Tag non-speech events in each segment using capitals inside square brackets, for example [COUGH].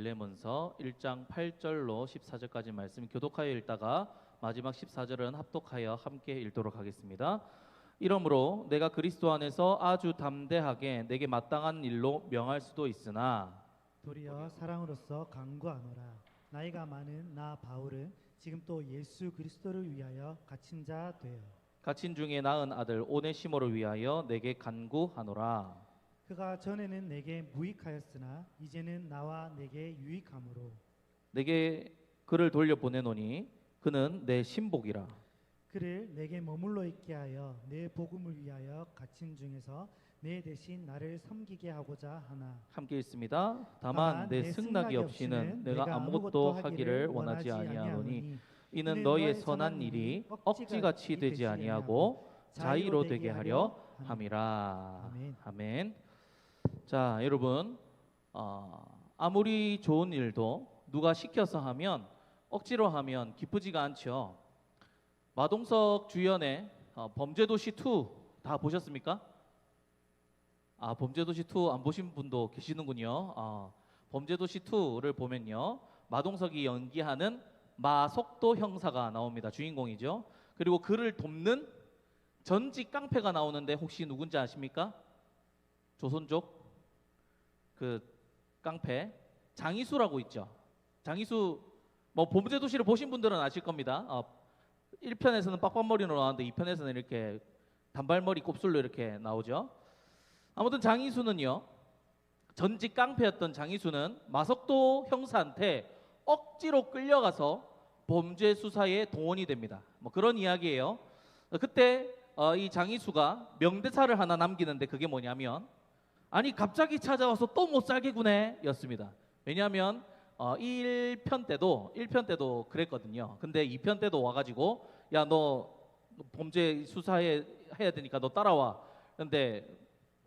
빌레몬서 1장 8절로 14절까지 말씀 교독하여 읽다가 마지막 14절은 합독하여 함께 읽도록 하겠습니다. 이러므로 내가 그리스도 안에서 아주 담대하게 내게 마땅한 일로 명할 수도 있으나 도리어 사랑으로서 강구하노라 나이가 많은 나 바울은 지금 또 예수 그리스도를 위하여 갇힌 자 되어 갇힌 중에 낳은 아들 오네시모를 위하여 내게 간구하노라. 그가 전에는 내게 무익하였으나 이제는 나와 내게 유익함으로 내게 그를 돌려 보내노니 그는 내 신복이라. 그를 내게 머물러 있게 하여 내 복음을 위하여 갇힌 중에서 내 대신 나를 섬기게 하고자 하나 함께 있습니다. 다만 내 승낙이 없이는 내가 아무것도 하기를 원하지 아니하노니 이는 너의 선한 일이 억지같이 되지 아니하고 자의로 되게 하려 함이라. 아멘. 아멘. 자, 여러분, 어, 아무리 좋은 일도 누가 시켜서 하면 억지로 하면 기쁘지가 않죠. 마동석 주연의 어, 범죄도시 2 다 보셨습니까? 아, 범죄도시 2 안 보신 분도 계시는군요. 아, 범죄도시 2를 보면요. 마동석이 연기하는 마속도 형사가 나옵니다. 주인공이죠. 그리고 그를 돕는 전직 깡패가 나오는데 혹시 누군지 아십니까? 조선족 그 깡패 장이수라고 있죠. 장이수 뭐 범죄 도시를 보신 분들은 아실 겁니다. 어, 1편에서는 빡빡머리로 나왔는데 2편에서는 이렇게 단발머리 곱슬로 이렇게 나오죠. 아무튼 장이수는요. 전직 깡패였던 장이수는 마석도 형사한테 억지로 끌려가서 범죄 수사에 동원이 됩니다. 뭐 그런 이야기예요. 어, 그때 어, 이 장이수가 명대사를 하나 남기는데 그게 뭐냐면 아니 갑자기 찾아와서 또 못 살게 구네 였습니다. 왜냐하면 어, 1편 때도 1편 때도 그랬거든요. 근데 2편 때도 와가지고 야 너 범죄 수사해 해야 되니까 너 따라와. 근데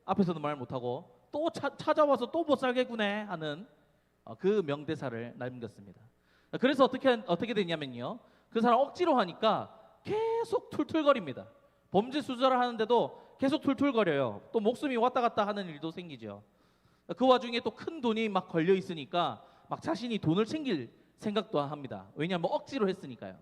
앞에서는 말 못하고 또 차, 찾아와서 또 못 살겠구네 하는 어, 그 명대사를 남겼습니다. 그래서 어떻게 어떻게 됐냐면요. 그 사람 억지로 하니까 계속 툴툴거립니다. 범죄 수사를 하는데도 계속 툴툴거려요. 또 목숨이 왔다 갔다 하는 일도 생기죠. 그 와중에 또 큰 돈이 막 걸려 있으니까 막 자신이 돈을 챙길 생각도 합니다. 왜냐하면 억지로 했으니까요.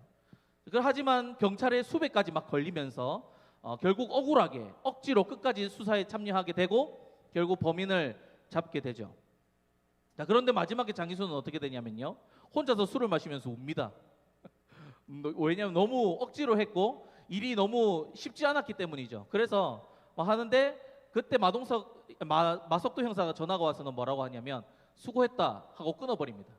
그 하지만 경찰의 수배까지 막 걸리면서 어, 결국 억울하게 억지로 끝까지 수사에 참여하게 되고 결국 범인을 잡게 되죠. 자, 그런데 마지막에 장기수는 어떻게 되냐면요. 혼자서 술을 마시면서 웁니다. [LAUGHS] 왜냐하면 너무 억지로 했고 일이 너무 쉽지 않았기 때문이죠. 그래서 뭐 하는데 그때 마동석 마, 마석도 형사가 전화가 와서는 뭐라고 하냐면 수고했다 하고 끊어버립니다.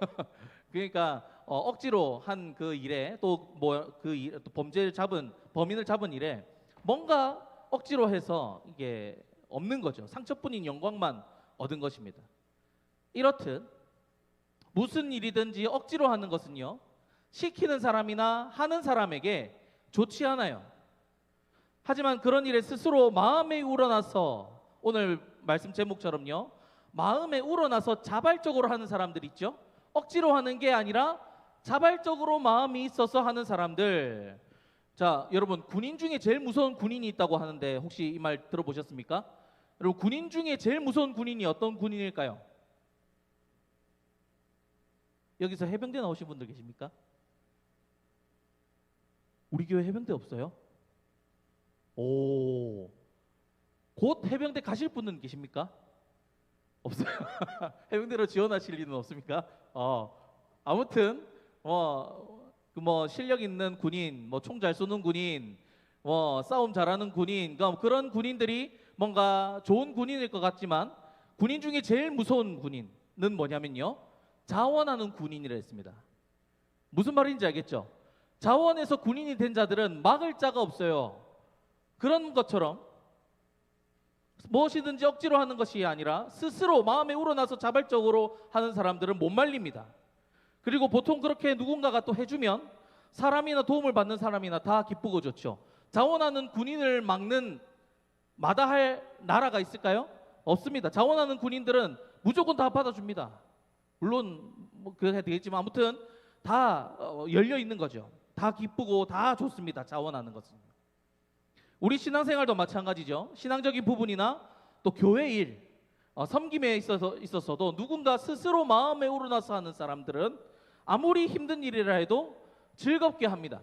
[LAUGHS] 그러니까 어, 억지로 한 그 일에 또 뭐 그 범죄를 잡은 범인을 잡은 일에 뭔가 억지로 해서 이게 없는 거죠. 상처뿐인 영광만 얻은 것입니다. 이렇듯 무슨 일이든지 억지로 하는 것은요 시키는 사람이나 하는 사람에게 좋지 않아요. 하지만 그런 일에 스스로 마음에 우러나서 오늘 말씀 제목처럼요 마음에 우러나서 자발적으로 하는 사람들 있죠. 억지로 하는 게 아니라 자발적으로 마음이 있어서 하는 사람들. 자, 여러분 군인 중에 제일 무서운 군인이 있다고 하는데 혹시 이 말 들어보셨습니까? 여러분 군인 중에 제일 무서운 군인이 어떤 군인일까요? 여기서 해병대 나오신 분들 계십니까? 우리 교회 해병대 없어요? 오, 곧 해병대 가실 분은 계십니까? 없어요. [LAUGHS] 해병대로 지원하실 일은 없습니까? 어, 아무튼 뭐그뭐 실력 있는 군인, 뭐 총 잘 쏘는 군인, 뭐 싸움 잘하는 군인, 그러니까 그런 군인들이 뭔가 좋은 군인일 것 같지만 군인 중에 제일 무서운 군인은 뭐냐면요, 자원하는 군인이라 했습니다. 무슨 말인지 알겠죠? 자원에서 군인이 된 자들은 막을 자가 없어요. 그런 것처럼 무엇이든지 억지로 하는 것이 아니라 스스로 마음에 우러나서 자발적으로 하는 사람들은 못 말립니다. 그리고 보통 그렇게 누군가가 또 해주면 사람이나 도움을 받는 사람이나 다 기쁘고 좋죠. 자원하는 군인을 막는 마다할 나라가 있을까요? 없습니다. 자원하는 군인들은 무조건 다 받아줍니다. 물론 뭐 그래야 되겠지만 아무튼 다 어, 열려 있는 거죠. 다 기쁘고 다 좋습니다. 자원하는 것은. 우리 신앙생활도 마찬가지죠. 신앙적인 부분이나 또 교회 일, 어, 섬김에 있어서 있어서도 누군가 스스로 마음에 우러나서 하는 사람들은 아무리 힘든 일이라 해도 즐겁게 합니다.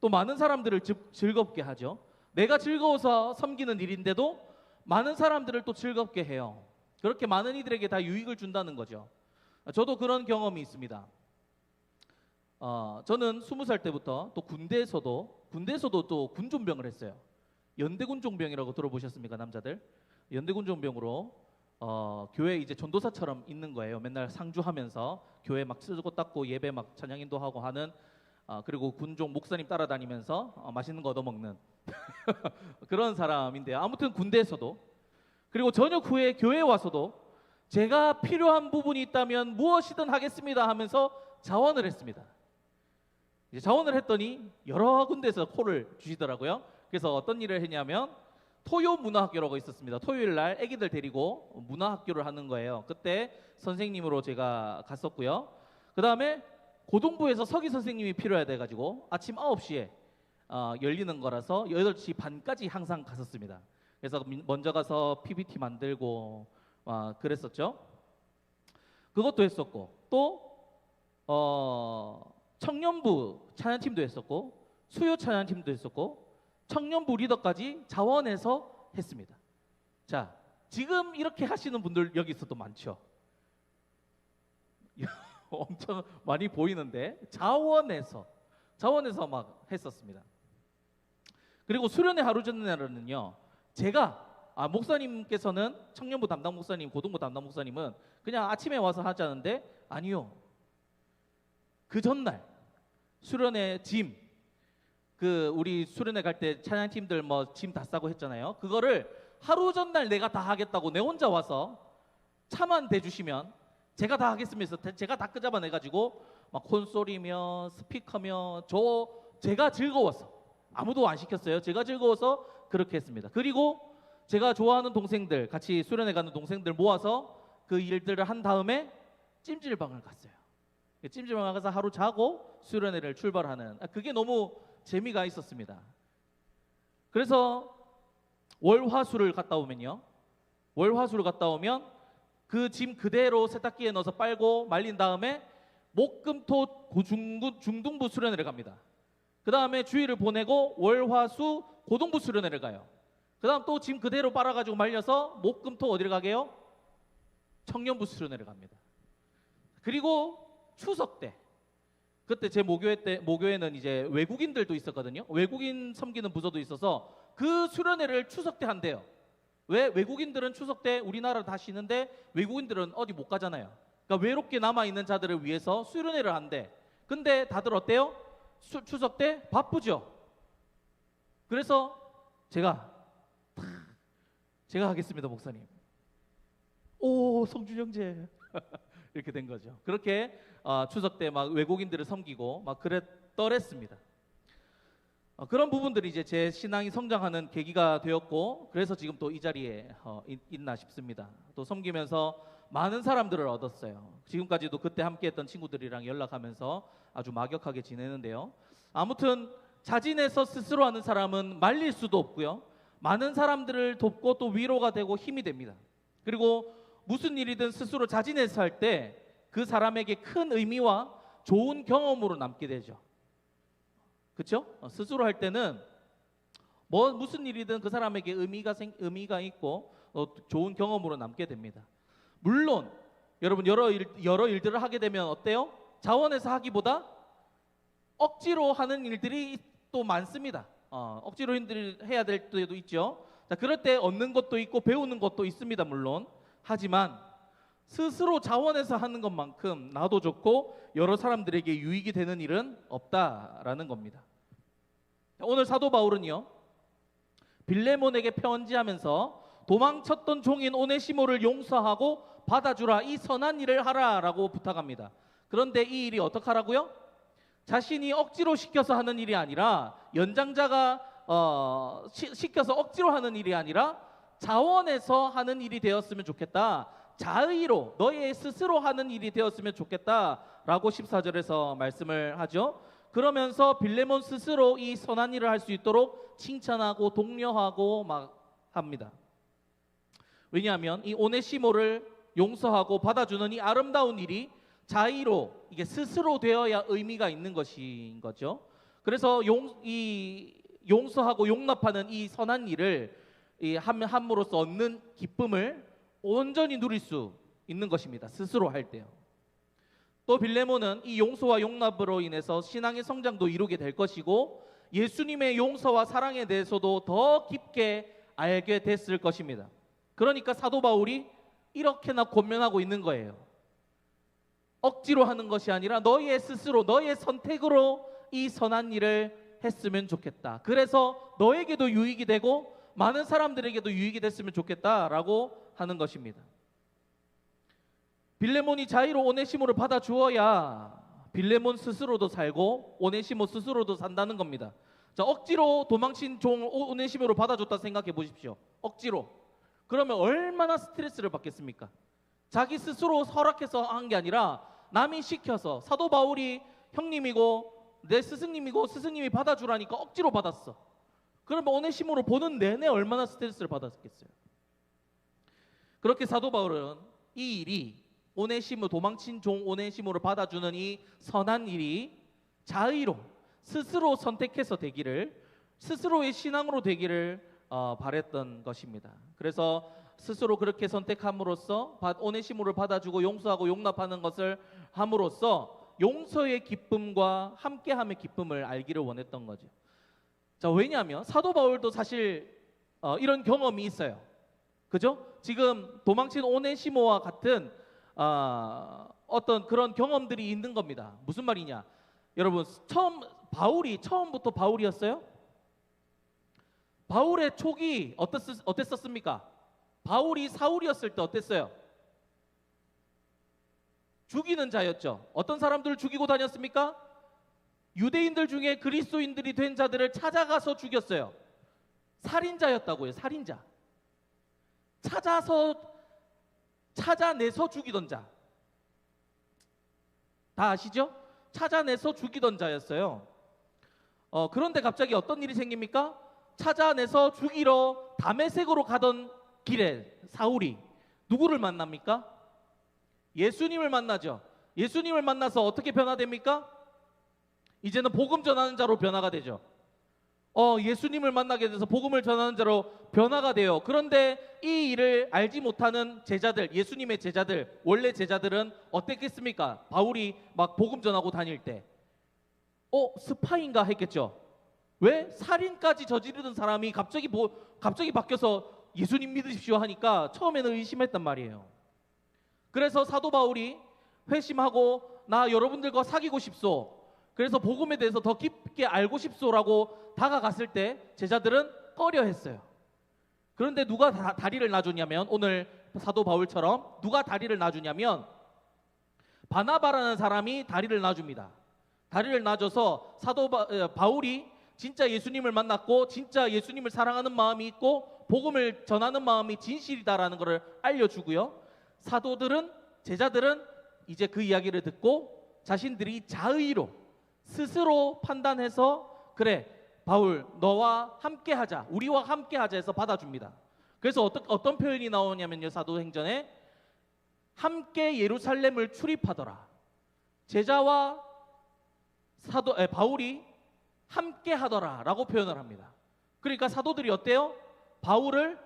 또 많은 사람들을 즐- 즐겁게 하죠. 내가 즐거워서 섬기는 일인데도 많은 사람들을 또 즐겁게 해요. 그렇게 많은 이들에게 다 유익을 준다는 거죠. 저도 그런 경험이 있습니다. 어, 저는 스무 살 때부터 또 군대에서도 군대에서도 또 군종병을 했어요. 연대군 종병이라고 들어보셨습니까, 남자들? 연대군 종병으로 어, 교회 이제 전도사처럼 있는 거예요. 맨날 상주하면서 교회 막 쓰고 닦고 예배 막 찬양인도 하고 하는 어, 그리고 군종 목사님 따라다니면서 어, 맛있는 거 얻어먹는 [LAUGHS] 그런 사람인데요. 아무튼 군대에서도 그리고 저녁 후에 교회에 와서도 제가 필요한 부분이 있다면 무엇이든 하겠습니다 하면서 자원을 했습니다. 이제 자원을 했더니 여러 군데에서 콜을 주시더라고요. 그래서 어떤 일을 했냐면 토요 문화학교라고 있었습니다. 토요일 날 아기들 데리고 문화학교를 하는 거예요. 그때 선생님으로 제가 갔었고요. 그 다음에 고등부에서 서기 선생님이 필요해 돼가지고 아침 9시에 어, 열리는 거라서 8시 반까지 항상 갔었습니다. 그래서 민- 먼저 가서 PPT 만들고 아, 그랬었죠. 그것도 했었고 또 어, 청년부 찬양팀도 했었고 수요 찬양팀도 했었고 청년부 리더까지 자원해서 했습니다. 자, 지금 이렇게 하시는 분들 여기 있어도 많죠. [LAUGHS] 엄청 많이 보이는데 자원해서 자원해서 막 했었습니다. 그리고 수련회 하루 전날은요. 제가 아 목사님께서는 청년부 담당 목사님, 고등부 담당 목사님은 그냥 아침에 와서 하자는데 아니요. 그 전날 수련회 짐, 그 우리 수련회 갈 때 찬양팀들 뭐 짐 다 싸고 했잖아요. 그거를 하루 전날 내가 다 하겠다고 내 혼자 와서 차만 대주시면 제가 다 하겠습니다. 제가 다 끄잡아내 가지고 막 콘솔이며 스피커며 저 제가 즐거워서 아무도 안 시켰어요. 제가 즐거워서 그렇게 했습니다. 그리고 제가 좋아하는 동생들 같이 수련회 가는 동생들 모아서 그 일들을 한 다음에 찜질방을 갔어요. 찜질방 가서 하루 자고 수련회를 출발하는 아, 그게 너무 재미가 있었습니다. 그래서 월화수를 갔다 오면요. 월화수를 갔다 오면 그 짐 그대로 세탁기에 넣어서 빨고 말린 다음에 목금토 중등부 수련회를 갑니다. 그 다음에 주일을 보내고 월화수 고등부 수련회를 가요. 그 다음 또 짐 그대로 빨아가지고 말려서 목금토 어디를 가게요? 청년부 수련회를 갑니다. 그리고 추석 때 그때 제 모교회 때 모교회는 이제 외국인들도 있었거든요. 외국인 섬기는 부서도 있어서 그 수련회를 추석 때 한대요. 왜 외국인들은 추석 때 우리나라 다 쉬는데 외국인들은 어디 못 가잖아요. 그러니까 외롭게 남아 있는 자들을 위해서 수련회를 한대. 근데 다들 어때요? 수- 추석 때 바쁘죠. 그래서 제가 탁, 제가 하겠습니다, 목사님. 오, 성준 형제. [LAUGHS] 이렇게 된 거죠. 그렇게 어, 추석 때 막 외국인들을 섬기고 막 그랬더랬습니다. 어, 그런 부분들이 이제 제 신앙이 성장하는 계기가 되었고 그래서 지금 또 이 자리에 어, 있, 있나 싶습니다. 또 섬기면서 많은 사람들을 얻었어요. 지금까지도 그때 함께했던 친구들이랑 연락하면서 아주 막역하게 지내는데요. 아무튼 자진해서 스스로 하는 사람은 말릴 수도 없고요. 많은 사람들을 돕고 또 위로가 되고 힘이 됩니다. 그리고 무슨 일이든 스스로 자진해서 할 때 그 사람에게 큰 의미와 좋은 경험으로 남게 되죠. 그렇죠? 스스로 할 때는 뭐 무슨 일이든 그 사람에게 의미가 생, 의미가 있고 어, 좋은 경험으로 남게 됩니다. 물론 여러분 여러 일, 여러 일들을 하게 되면 어때요? 자원해서 하기보다 억지로 하는 일들이 또 많습니다. 어, 억지로 일들을 해야 될 때도 있죠. 자, 그럴 때 얻는 것도 있고 배우는 것도 있습니다. 물론 하지만 스스로 자원해서 하는 것만큼 나도 좋고 여러 사람들에게 유익이 되는 일은 없다라는 겁니다. 오늘 사도 바울은요 빌레몬에게 편지하면서 도망쳤던 종인 오네시모를 용서하고 받아주라 이 선한 일을 하라라고 부탁합니다. 그런데 이 일이 어떻게 하라고요? 자신이 억지로 시켜서 하는 일이 아니라 연장자가 어, 시, 시켜서 억지로 하는 일이 아니라 자원해서 하는 일이 되었으면 좋겠다. 자의로 너의 스스로 하는 일이 되었으면 좋겠다라고 14절에서 말씀을 하죠. 그러면서 빌레몬 스스로 이 선한 일을 할 수 있도록 칭찬하고 독려하고 막 합니다. 왜냐하면 이 오네시모를 용서하고 받아주는 이 아름다운 일이 자의로 이게 스스로 되어야 의미가 있는 것인 거죠. 그래서 용, 이 용서하고 용납하는 이 선한 일을 이 함, 함으로써 얻는 기쁨을 온전히 누릴 수 있는 것입니다. 스스로 할 때요. 또 빌레몬은 이 용서와 용납으로 인해서 신앙의 성장도 이루게 될 것이고 예수님의 용서와 사랑에 대해서도 더 깊게 알게 됐을 것입니다. 그러니까 사도 바울이 이렇게나 권면하고 있는 거예요. 억지로 하는 것이 아니라 너희의 스스로 너희의 선택으로 이 선한 일을 했으면 좋겠다. 그래서 너에게도 유익이 되고 많은 사람들에게도 유익이 됐으면 좋겠다라고 하는 것입니다. 빌레몬이 자의로 오네시모를 받아 주어야 빌레몬 스스로도 살고 오네시모 스스로도 산다는 겁니다. 자, 억지로 도망친 종 오- 오네시모를 받아줬다 생각해 보십시오. 억지로. 그러면 얼마나 스트레스를 받겠습니까? 자기 스스로 허락해서 한 게 아니라 남이 시켜서 사도 바울이 형님이고 내 스승님이고 스승님이 받아주라니까 억지로 받았어. 그러면 오네시모를 보는 내내 얼마나 스트레스를 받았겠어요. 그렇게 사도 바울은 이 일이 오네시모 도망친 종 오네시모를 받아주는 이 선한 일이 자의로 스스로 선택해서 되기를 스스로의 신앙으로 되기를 어, 바랬던 것입니다. 그래서 스스로 그렇게 선택함으로써 바- 오네시모를 받아주고 용서하고 용납하는 것을 함으로써 용서의 기쁨과 함께함의 기쁨을 알기를 원했던 거죠. 자 왜냐하면 사도 바울도 사실 어, 이런 경험이 있어요. 그죠? 지금 도망친 오네시모와 같은 아, 어떤 그런 경험들이 있는 겁니다. 무슨 말이냐? 여러분 처음 바울이 처음부터 바울이었어요? 바울의 촉이 어땠, 어땠었습니까? 바울이 사울이었을 때 어땠어요? 죽이는 자였죠. 어떤 사람들을 죽이고 다녔습니까? 유대인들 중에 그리스도인들이 된 자들을 찾아가서 죽였어요. 살인자였다고요. 살인자. 찾아서 찾아내서 죽이던 자. 다 아시죠? 찾아내서 죽이던 자였어요. 어, 그런데 갑자기 어떤 일이 생깁니까? 찾아내서 죽이러 담에색으로 가던 길에 사울이 누구를 만납니까? 예수님을 만나죠. 예수님을 만나서 어떻게 변화됩니까? 이제는 복음 전하는 자로 변화가 되죠. 어, 예수님을 만나게 돼서 복음을 전하는 자로 변화가 돼요. 그런데 이 일을 알지 못하는 제자들, 예수님의 제자들, 원래 제자들은 어땠겠습니까? 바울이 막 복음 전하고 다닐 때, 어, 스파인가 했겠죠. 왜 살인까지 저지르던 사람이 갑자기 뭐 갑자기 바뀌어서 예수님 믿으십시오 하니까 처음에는 의심했단 말이에요. 그래서 사도 바울이 회심하고 나 여러분들과 사귀고 싶소. 그래서 복음에 대해서 더 깊게 알고 싶소라고 다가갔을 때 제자들은 꺼려했어요. 그런데 누가 다, 다리를 놔주냐면 오늘 사도 바울처럼 누가 다리를 놔주냐면 바나바라는 사람이 다리를 놔줍니다. 다리를 놔줘서 사도 바, 에, 바울이 진짜 예수님을 만났고 진짜 예수님을 사랑하는 마음이 있고 복음을 전하는 마음이 진실이다라는 것을 알려주고요. 사도들은 제자들은 이제 그 이야기를 듣고 자신들이 자의로 스스로 판단해서 그래 바울 너와 함께 하자 우리와 함께 하자 해서 받아줍니다. 그래서 어떤 어떤 표현이 나오냐면요 사도행전에 함께 예루살렘을 출입하더라. 제자와 사도 에, 바울이 함께 하더라라고 표현을 합니다. 그러니까 사도들이 어때요? 바울을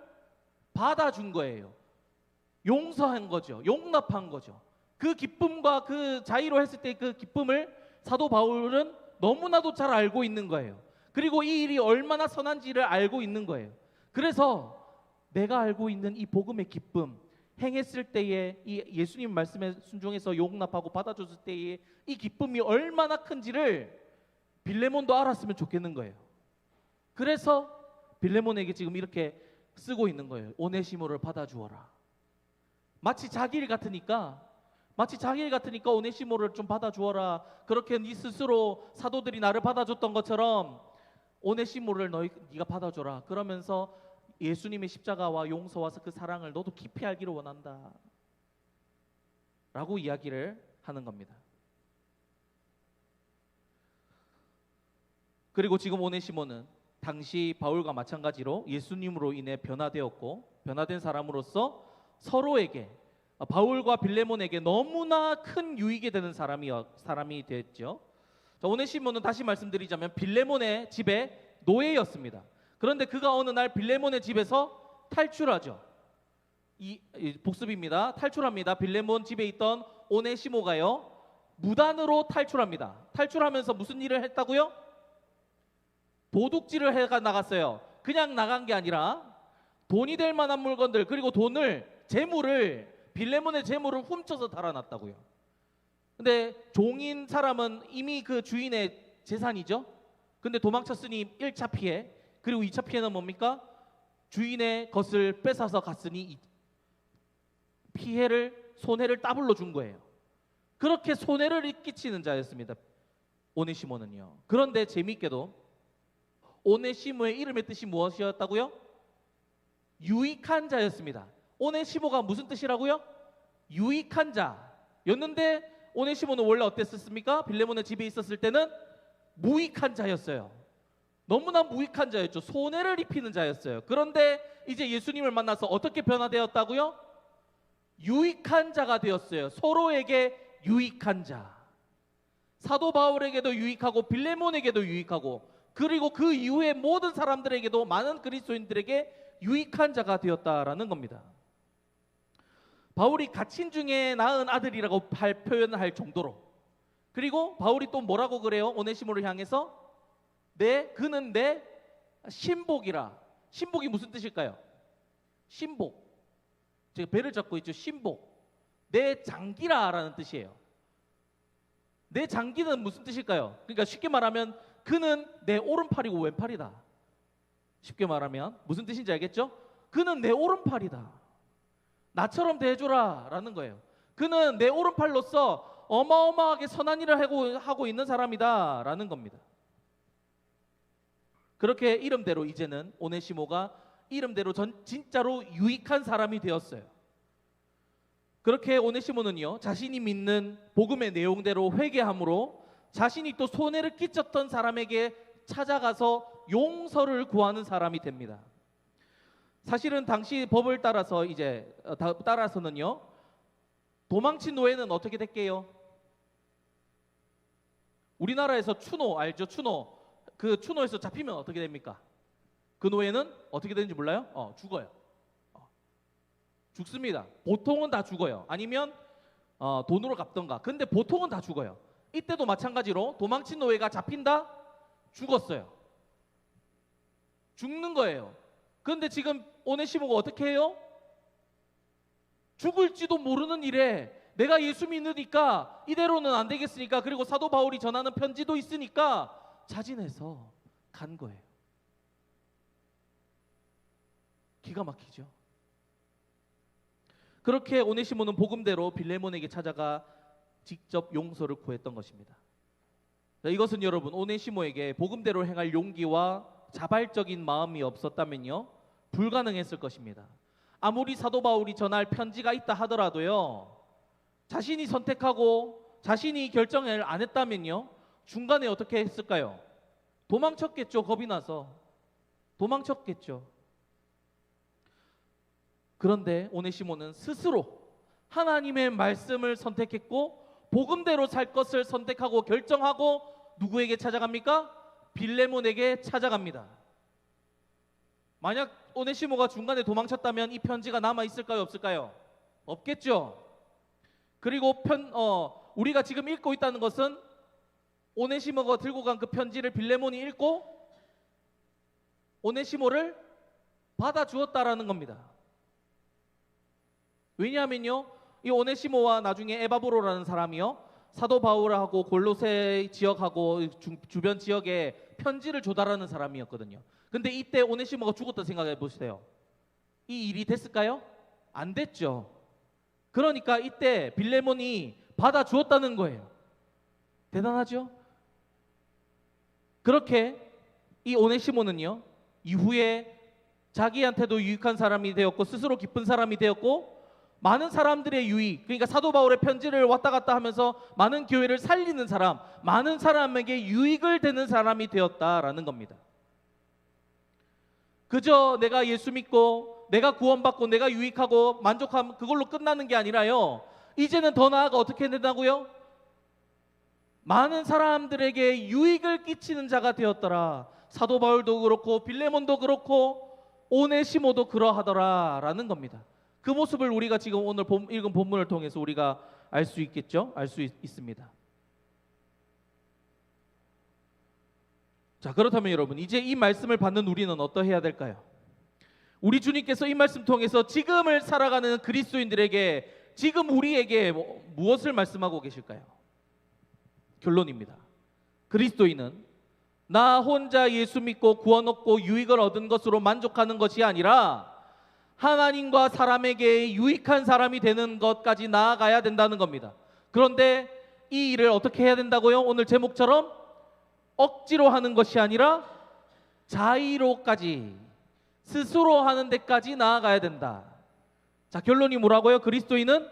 받아준 거예요. 용서한 거죠. 용납한 거죠. 그 기쁨과 그 자의로 했을 때 그 기쁨을 사도 바울은 너무나도 잘 알고 있는 거예요. 그리고 이 일이 얼마나 선한지를 알고 있는 거예요. 그래서 내가 알고 있는 이 복음의 기쁨, 행했을 때에 이 예수님 말씀에 순종해서 용납하고 받아줬을 때의 이 기쁨이 얼마나 큰지를 빌레몬도 알았으면 좋겠는 거예요. 그래서 빌레몬에게 지금 이렇게 쓰고 있는 거예요. 오네시모를 받아주어라. 마치 자기 일 같으니까 마치 자기 일 같으니까 오네시모를 좀 받아주어라. 그렇게 네 스스로 사도들이 나를 받아줬던 것처럼 오네시모를 너희 네가 받아줘라. 그러면서 예수님의 십자가와 용서와 그 사랑을 너도 깊이 알기를 원한다. 라고 이야기를 하는 겁니다. 그리고 지금 오네시모는 당시 바울과 마찬가지로 예수님으로 인해 변화되었고 변화된 사람으로서 서로에게 어, 바울과 빌레몬에게 너무나 큰 유익이 되는 사람이 사람이 됐죠. 자, 오네시모는 다시 말씀드리자면 빌레몬의 집에 노예였습니다. 그런데 그가 어느 날 빌레몬의 집에서 탈출하죠. 이, 이 복습입니다. 탈출합니다. 빌레몬 집에 있던 오네시모가요. 무단으로 탈출합니다. 탈출하면서 무슨 일을 했다고요? 도둑질을 해가 나갔어요. 그냥 나간 게 아니라 돈이 될 만한 물건들 그리고 돈을 재물을 빌레몬의 재물을 훔쳐서 달아났다고요. 근데 종인 사람은 이미 그 주인의 재산이죠. 근데 도망쳤으니 1차 피해 그리고 2차 피해는 뭡니까? 주인의 것을 뺏어서 갔으니 이- 피해를 손해를 따블로 준 거예요. 그렇게 손해를 끼치는 자였습니다. 오네시모는요. 그런데 재미있게도 오네시모의 이름의 뜻이 무엇이었다고요? 유익한 자였습니다. 오네시모가 무슨 뜻이라고요? 유익한 자였는데 오네시모는 원래 어땠었습니까? 빌레몬의 집에 있었을 때는 무익한 자였어요. 너무나 무익한 자였죠. 손해를 입히는 자였어요. 그런데 이제 예수님을 만나서 어떻게 변화되었다고요? 유익한 자가 되었어요. 서로에게 유익한 자. 사도 바울에게도 유익하고 빌레몬에게도 유익하고 그리고 그 이후에 모든 사람들에게도 많은 그리스도인들에게 유익한 자가 되었다라는 겁니다. 바울이 갇힌 중에 낳은 아들이라고 할 표현할 정도로 그리고 바울이 또 뭐라고 그래요? 오네시모를 향해서 내 그는 내 신복이라. 신복이 무슨 뜻일까요? 신복. 제가 배를 잡고 있죠. 신복. 내 장기라라는 뜻이에요. 내 장기는 무슨 뜻일까요? 그러니까 쉽게 말하면 그는 내 오른팔이고 왼팔이다. 쉽게 말하면 무슨 뜻인지 알겠죠? 그는 내 오른팔이다. 나처럼 대해줘라 라는 거예요. 그는 내 오른팔로서 어마어마하게 선한 일을 하고, 하고 있는 사람이다 라는 겁니다. 그렇게 이름대로 이제는 오네시모가 이름대로 전 진짜로 유익한 사람이 되었어요. 그렇게 오네시모는요 자신이 믿는 복음의 내용대로 회개함으로 자신이 또 손해를 끼쳤던 사람에게 찾아가서 용서를 구하는 사람이 됩니다. 사실은 당시 법을 따라서 이제 어, 다- 따라서는요 도망친 노예는 어떻게 될게요? 우리나라에서 추노 알죠? 추노 그 추노에서 잡히면 어떻게 됩니까? 그 노예는 어떻게 되는지 몰라요? 어 죽어요. 어, 죽습니다. 보통은 다 죽어요. 아니면 어, 돈으로 갚던가. 근데 보통은 다 죽어요. 이때도 마찬가지로 도망친 노예가 잡힌다 죽었어요. 죽는 거예요. 그런데 지금 오네시모가 어떻게 해요? 죽을지도 모르는 일에 내가 예수 믿으니까 이대로는 안 되겠으니까 그리고 사도 바울이 전하는 편지도 있으니까 자진해서 간 거예요. 기가 막히죠. 그렇게 오네시모는 복음대로 빌레몬에게 찾아가 직접 용서를 구했던 것입니다. 자, 이것은 여러분 오네시모에게 복음대로 행할 용기와 자발적인 마음이 없었다면요 불가능했을 것입니다. 아무리 사도 바울이 전할 편지가 있다 하더라도요 자신이 선택하고 자신이 결정을 안 했다면요 중간에 어떻게 했을까요? 도망쳤겠죠 겁이 나서 도망쳤겠죠. 그런데 오네시모는 스스로 하나님의 말씀을 선택했고 복음대로 살 것을 선택하고 결정하고 누구에게 찾아갑니까? 빌레몬에게 찾아갑니다. 만약 오네시모가 중간에 도망쳤다면 이 편지가 남아 있을까요, 없을까요? 없겠죠. 그리고 편 어, 우리가 지금 읽고 있다는 것은 오네시모가 들고 간 그 편지를 빌레몬이 읽고 오네시모를 받아 주었다라는 겁니다. 왜냐하면요, 이 오네시모와 나중에 에바브로라는 사람이요, 사도 바울하고 골로새 지역하고 주, 주변 지역에 편지를 조달하는 사람이었거든요. 근데 이때 오네시모가 죽었다 생각해 보세요. 이 일이 됐을까요? 안 됐죠. 그러니까 이때 빌레몬이 받아 주었다는 거예요. 대단하죠? 그렇게 이 오네시모는요, 이후에 자기한테도 유익한 사람이 되었고 스스로 기쁜 사람이 되었고 많은 사람들의 유익 그러니까 사도 바울의 편지를 왔다 갔다 하면서 많은 교회를 살리는 사람 많은 사람에게 유익을 되는 사람이 되었다라는 겁니다. 그저 내가 예수 믿고 내가 구원받고 내가 유익하고 만족하면 그걸로 끝나는 게 아니라요. 이제는 더 나아가 어떻게 된다고요? 많은 사람들에게 유익을 끼치는 자가 되었더라. 사도 바울도 그렇고 빌레몬도 그렇고 오네시모도 그러하더라라는 겁니다. 그 모습을 우리가 지금 오늘 본- 읽은 본문을 통해서 우리가 알 수 있겠죠? 알 수 있습니다. 자, 그렇다면 여러분, 이제 이 말씀을 받는 우리는 어떠해야 될까요? 우리 주님께서 이 말씀 통해서 지금을 살아가는 그리스도인들에게 지금 우리에게 뭐- 무엇을 말씀하고 계실까요? 결론입니다. 그리스도인은 나 혼자 예수 믿고 구원 얻고 유익을 얻은 것으로 만족하는 것이 아니라 하나님과 사람에게 유익한 사람이 되는 것까지 나아가야 된다는 겁니다. 그런데 이 일을 어떻게 해야 된다고요? 오늘 제목처럼 억지로 하는 것이 아니라 자의로까지 스스로 하는 데까지 나아가야 된다. 자, 결론이 뭐라고요? 그리스도인은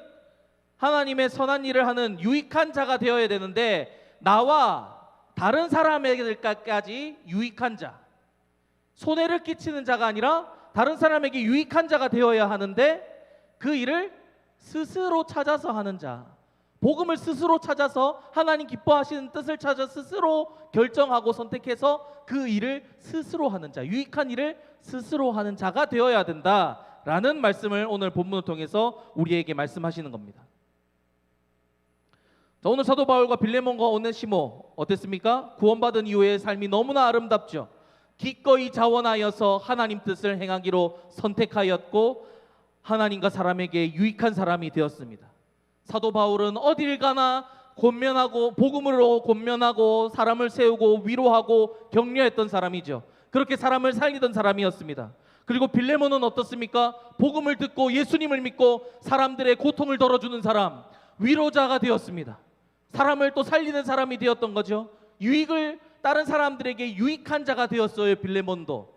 하나님의 선한 일을 하는 유익한 자가 되어야 되는데 나와 다른 사람에게까지 유익한 자, 손해를 끼치는 자가 아니라 다른 사람에게 유익한 자가 되어야 하는데 그 일을 스스로 찾아서 하는 자, 복음을 스스로 찾아서 하나님 기뻐하시는 뜻을 찾아 스스로 결정하고 선택해서 그 일을 스스로 하는 자, 유익한 일을 스스로 하는 자가 되어야 된다라는 말씀을 오늘 본문을 통해서 우리에게 말씀하시는 겁니다. 자, 오늘 사도 바울과 빌레몬과 오네시모 어땠습니까? 구원받은 이후의 삶이 너무나 아름답죠. 기꺼이 자원하여서 하나님 뜻을 행하기로 선택하였고 하나님과 사람에게 유익한 사람이 되었습니다. 사도 바울은 어딜 가나 권면하고 복음으로 권면하고 사람을 세우고 위로하고 격려했던 사람이죠. 그렇게 사람을 살리던 사람이었습니다. 그리고 빌레몬은 어떻습니까? 복음을 듣고 예수님을 믿고 사람들의 고통을 덜어주는 사람, 위로자가 되었습니다. 사람을 또 살리는 사람이 되었던 거죠. 유익을 다른 사람들에게 유익한 자가 되었어요. 빌레몬도.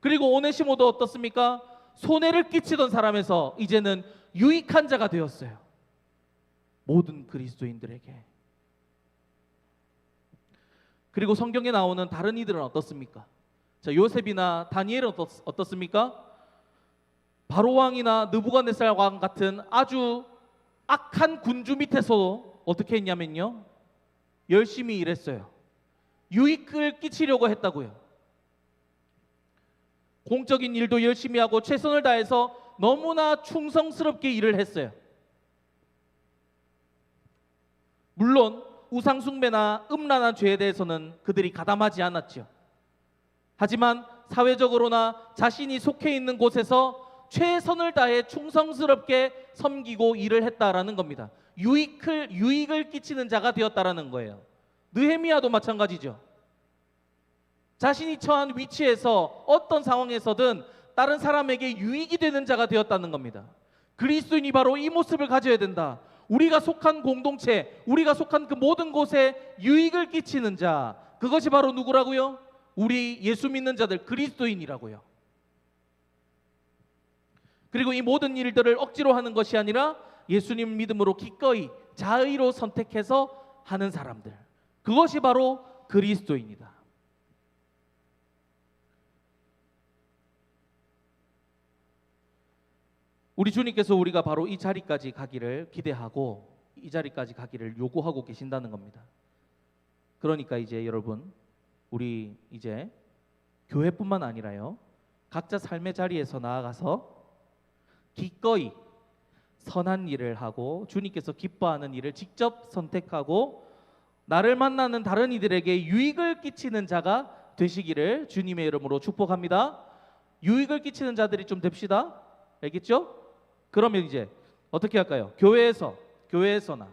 그리고 오네시모도 어떻습니까? 손해를 끼치던 사람에서 이제는 유익한 자가 되었어요. 모든 그리스도인들에게. 그리고 성경에 나오는 다른 이들은 어떻습니까? 자, 요셉이나 다니엘은 어떻, 어떻습니까? 바로 왕이나 느부갓네살 왕 같은 아주 악한 군주 밑에서 어떻게 했냐면요. 열심히 일했어요. 유익을 끼치려고 했다고요. 공적인 일도 열심히 하고 최선을 다해서 너무나 충성스럽게 일을 했어요. 물론 우상숭배나 음란한 죄에 대해서는 그들이 가담하지 않았죠. 하지만 사회적으로나 자신이 속해 있는 곳에서 최선을 다해 충성스럽게 섬기고 일을 했다라는 겁니다. 유익을 유익을 끼치는 자가 되었다라는 거예요. 느헤미야도 마찬가지죠. 자신이 처한 위치에서 어떤 상황에서든 다른 사람에게 유익이 되는 자가 되었다는 겁니다. 그리스도인이 바로 이 모습을 가져야 된다. 우리가 속한 공동체, 우리가 속한 그 모든 곳에 유익을 끼치는 자, 그것이 바로 누구라고요? 우리 예수 믿는 자들 그리스도인이라고요. 그리고 이 모든 일들을 억지로 하는 것이 아니라 예수님 믿음으로 기꺼이 자의로 선택해서 하는 사람들. 그것이 바로 그리스도인이다. 우리 주님께서 우리가 바로 이 자리까지 가기를 기대하고 이 자리까지 가기를 요구하고 계신다는 겁니다. 그러니까 이제 여러분 우리 이제 교회뿐만 아니라요. 각자 삶의 자리에서 나아가서 기꺼이 선한 일을 하고 주님께서 기뻐하는 일을 직접 선택하고 나를 만나는 다른 이들에게 유익을 끼치는 자가 되시기를 주님의 이름으로 축복합니다. 유익을 끼치는 자들이 좀 됩시다. 알겠죠? 그러면 이제 어떻게 할까요? 교회에서 교회에서나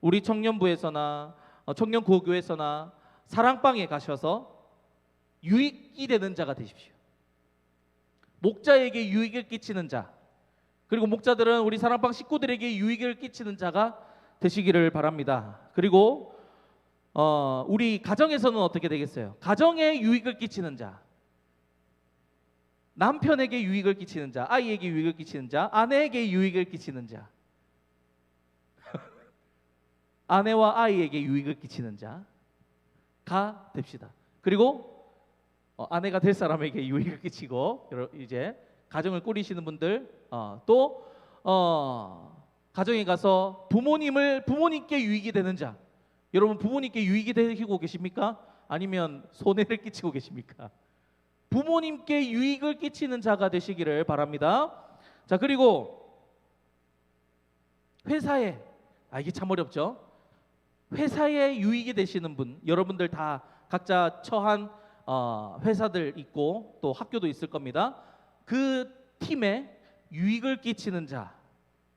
우리 청년부에서나 어, 청년 구호교회에서나 사랑방에 가셔서 유익이 되는 자가 되십시오. 목자에게 유익을 끼치는 자 그리고 목자들은 우리 사랑방 식구들에게 유익을 끼치는 자가 되시기를 바랍니다. 그리고 어, 우리 가정에서는 어떻게 되겠어요? 가정에 유익을 끼치는 자 남편에게 유익을 끼치는 자, 아이에게 유익을 끼치는 자, 아내에게 유익을 끼치는 자, [LAUGHS] 아내와 아이에게 유익을 끼치는 자가 됩시다. 그리고 어, 아내가 될 사람에게 유익을 끼치고 이제 가정을 꾸리시는 분들 어, 또 어, 가정에 가서 부모님을 부모님께 유익이 되는 자 여러분 부모님께 유익이 되시고 계십니까? 아니면 손해를 끼치고 계십니까? 부모님께 유익을 끼치는 자가 되시기를 바랍니다. 자 그리고 회사에 아 이게 참 어렵죠. 회사에 유익이 되시는 분 여러분들 다 각자 처한 어, 회사들 있고 또 학교도 있을 겁니다. 그 팀에 유익을 끼치는 자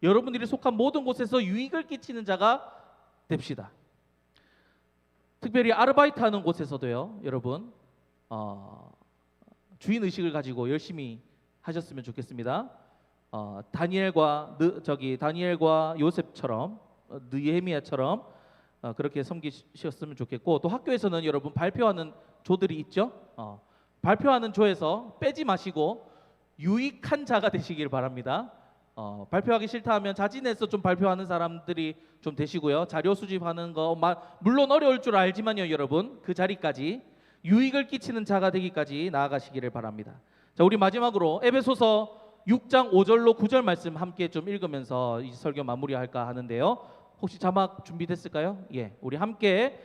여러분들이 속한 모든 곳에서 유익을 끼치는 자가 됩시다. 특별히 아르바이트 하는 곳에서도요, 여러분 어, 주인 의식을 가지고 열심히 하셨으면 좋겠습니다. 어, 다니엘과 느, 저기 다니엘과 요셉처럼 어, 느헤미야처럼 어, 그렇게 섬기셨으면 좋겠고 또 학교에서는 여러분 발표하는 조들이 있죠. 어, 발표하는 조에서 빼지 마시고 유익한 자가 되시길 바랍니다. 어, 발표하기 싫다 하면 자진해서 좀 발표하는 사람들이 좀 되시고요. 자료 수집하는 거 마- 물론 어려울 줄 알지만요, 여러분 그 자리까지 유익을 끼치는 자가 되기까지 나아가시기를 바랍니다. 자, 우리 마지막으로 에베소서 6장 5절로 9절 말씀 함께 좀 읽으면서 이 설교 마무리할까 하는데요. 혹시 자막 준비됐을까요? 예, 우리 함께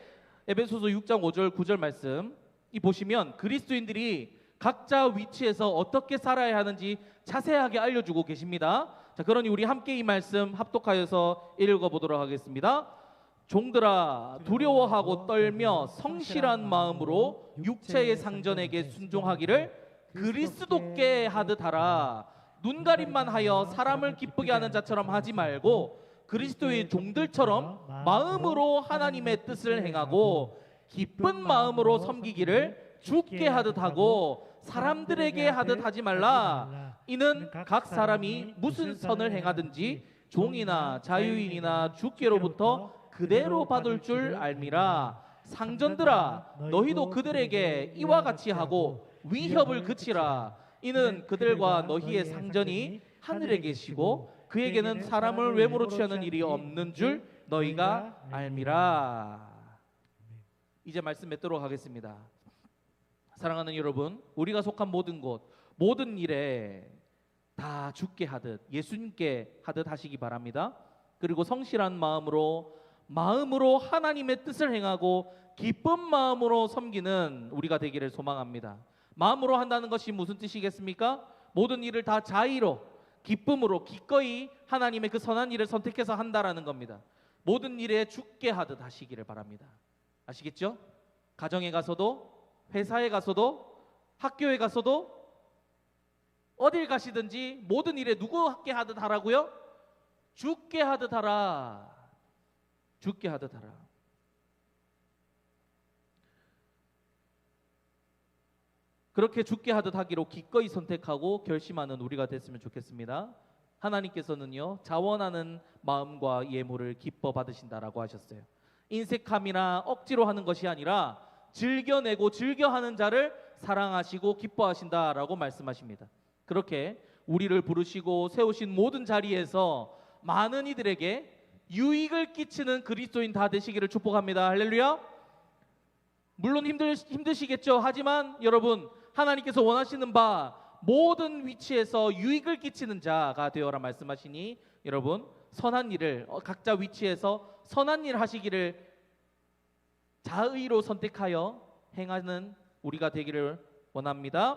에베소서 6장 5절 9절 말씀 이 보시면 그리스도인들이 각자 위치에서 어떻게 살아야 하는지 자세하게 알려주고 계십니다. 자, 그러니 우리 함께 이 말씀 합독하여서 읽어보도록 하겠습니다. 종들아 두려워하고 떨며 성실한 마음으로 육체의 상전에게 순종하기를 그리스도께 하듯 하라. 눈 가림만 하여 사람을 기쁘게 하는 자처럼 하지 말고 그리스도의 종들처럼 마음으로 하나님의 뜻을 행하고 기쁜 마음으로 섬기기를 죽게 하듯 하고 사람들에게 하듯 하지 말라. 이는 각 사람이 무슨 선을 행하든지 종이나 자유인이나 주께로부터 그대로 받을 줄 알미라. 상전들아 너희도 그들에게 이와 같이 하고 위협을 그치라. 이는 그들과 너희의 상전이 하늘에 계시고 그에게는 사람을 외모로 취하는 일이 없는 줄 너희가 알미라. 이제 말씀 맺도록 하겠습니다. 사랑하는 여러분, 우리가 속한 모든 곳, 모든 일에 다 죽게 하듯 예수님께 하듯 하시기 바랍니다. 그리고 성실한 마음으로 마음으로 하나님의 뜻을 행하고 기쁜 마음으로 섬기는 우리가 되기를 소망합니다. 마음으로 한다는 것이 무슨 뜻이겠습니까? 모든 일을 다 자의로 기쁨으로 기꺼이 하나님의 그 선한 일을 선택해서 한다라는 겁니다. 모든 일에 죽게 하듯 하시기를 바랍니다. 아시겠죠? 가정에 가서도 회사에 가서도 학교에 가서도 어딜 가시든지 모든 일에 누구 함께 하듯 하라고요? 죽게 하듯 하라. 죽게 하듯 하라. 그렇게 죽게 하듯 하기로 기꺼이 선택하고 결심하는 우리가 됐으면 좋겠습니다. 하나님께서는요 자원하는 마음과 예물을 기뻐 받으신다라고 하셨어요. 인색함이나 억지로 하는 것이 아니라 즐겨내고 즐겨하는 자를 사랑하시고 기뻐하신다라고 말씀하십니다. 그렇게 우리를 부르시고 세우신 모든 자리에서 많은 이들에게 유익을 끼치는 그리스도인 다 되시기를 축복합니다. 할렐루야. 물론 힘들 힘드시겠죠. 하지만 여러분 하나님께서 원하시는 바 모든 위치에서 유익을 끼치는 자가 되어라 말씀하시니 여러분 선한 일을 어, 각자 위치에서 선한 일 하시기를 자의로 선택하여 행하는 우리가 되기를 원합니다.